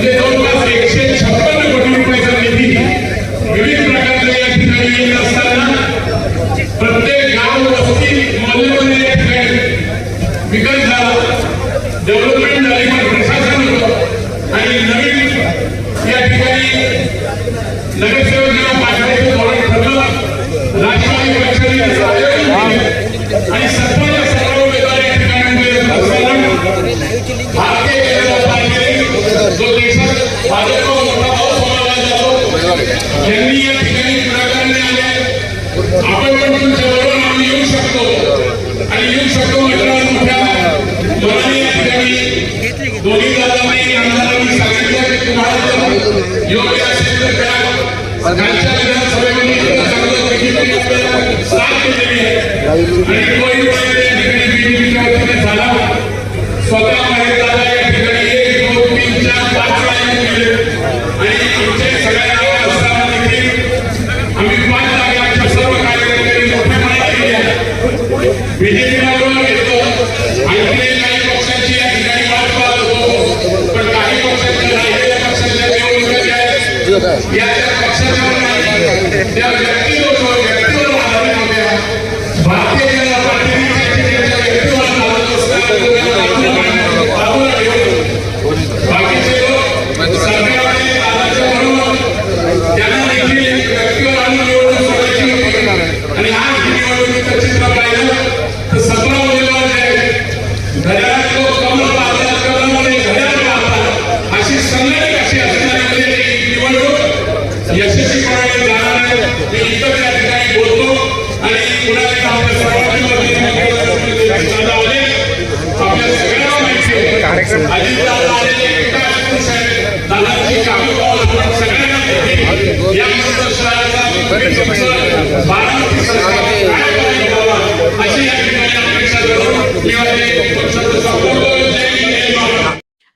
म्हणजे जवळपास एकशे छप्पन्न कोटी रुपयाचा निधी विविध प्रकारचा ठिकाणी येत असताना प्रत्येक गाव वस्ती मौल्यमध्ये या ठिकाणी डेव्हलपमेंट झाली. पण प्रशासन आणि नवीन ठिकाणी नगरसेवक जेव्हा आणि सरपंच जातो यांनी या ठिकाणी पुढाकारने आले आपण पण आम्ही येऊ शकतो. आणि येऊ शकतो मोठ्या मनाने या ठिकाणी दोन्ही दादांनी आमदारांनी सांगितलं की तुम्हाला योग्य असेल तर करा कालच्या विधानसभेमध्ये साथ दिलेली आहे. आणि आहे बीजेपीला घेतो आणखी काही पक्षांची घड्याळात लोक कमल पाहतात कमलमध्ये घड्याळ पाहतात अशी संघटित अशी निवडणूक जाणार आहे मी त्या ठिकाणी बोलतो आणि आपल्या आपल्या सगळ्यांना माहिती आहे अजितदादा आलेले विकास कामं पाहून आपण सगळ्यांना माहिती या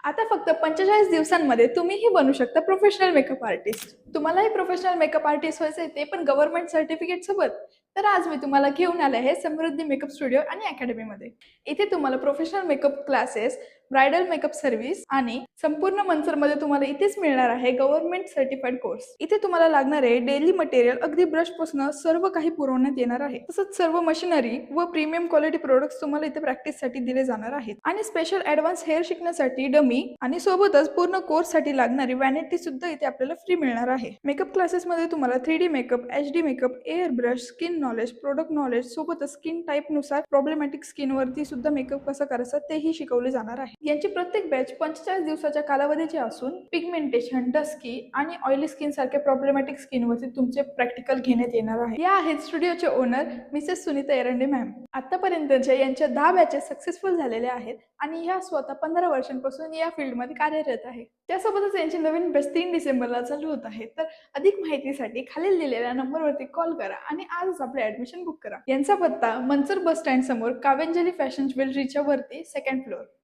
आता फक्त पंचेचाळीस दिवसांमध्ये तुम्हीही बनू शकता प्रोफेशनल मेकअप आर्टिस्ट तुम्हालाही प्रोफेशनल मेकअप आर्टिस्ट व्हायचं आहे ते पण गव्हर्नमेंट सर्टिफिकेट सोबत. तर आज मी तुम्हाला घेऊन आले आहे समृद्धी मेकअप स्टुडिओ आणि अकॅडमीमध्ये. इथे तुम्हाला professional makeup classes bridal makeup service आणि संपूर्ण मंचरमध्ये तुम्हाला इथेच मिळणार आहे गव्हर्नमेंट सर्टिफाईड कोर्स इथे तुम्हाला लागणारे डेली मटेरियल अगदी ब्रशपासून सर्व काही पुरवण्यात येणार आहे. तसंच सर्व मशिनरी व प्रीमियम क्वालिटी प्रोडक्ट्स तुम्हाला इथे प्रॅक्टिससाठी दिले जाणार आहेत. आणि स्पेशल ऍडव्हान्स हेअर शिकण्यासाठी डमी आणि सोबतच पूर्ण कोर्ससाठी लागणारी वॅनिटी सुद्धा इथे आपल्याला फ्री मिळणार आहे. मेकअप क्लासेस मध्ये तुम्हाला three D makeup H D makeup airbrush skin knowledge product knowledge सोबतच स्किन टाईपनुसार प्रॉब्लेमॅटिक स्किनवरती सुद्धा मेकअप कसं करायचं तेही शिकवले जाणार आहे. यांची प्रत्येक बॅच पंचेचाळीस दिवसाच्या कालावधीची असून पिगमेंटेशन डस्की आणि ऑइली स्किन सारख्या प्रॉब्लेमॅटिक स्किनवरती तुमचे प्रॅक्टिकल घेण्यात येणार आहे. या आहेत स्टुडिओचे owner Mrs Sunita Erande ma'am आतापर्यंतच्या यांच्या दहा बॅचेस सक्सेसफुल झालेल्या आहेत आणि ह्या स्वतः पंधरा वर्षांपासून या फील्डमध्ये कार्यरत आहे. त्यासोबतच यांची नवीन बॅच तीन डिसेंबरला चालू होत आहे. तर अधिक माहितीसाठी खालील दिलेल्या नंबरवरती कॉल करा आणि आजच आपले ऍडमिशन बुक करा. यांचा पत्ता मंचर बस स्टँड समोर कावेंजली फॅशन ज्वेलरीच्या वरती सेकंड फ्लोअर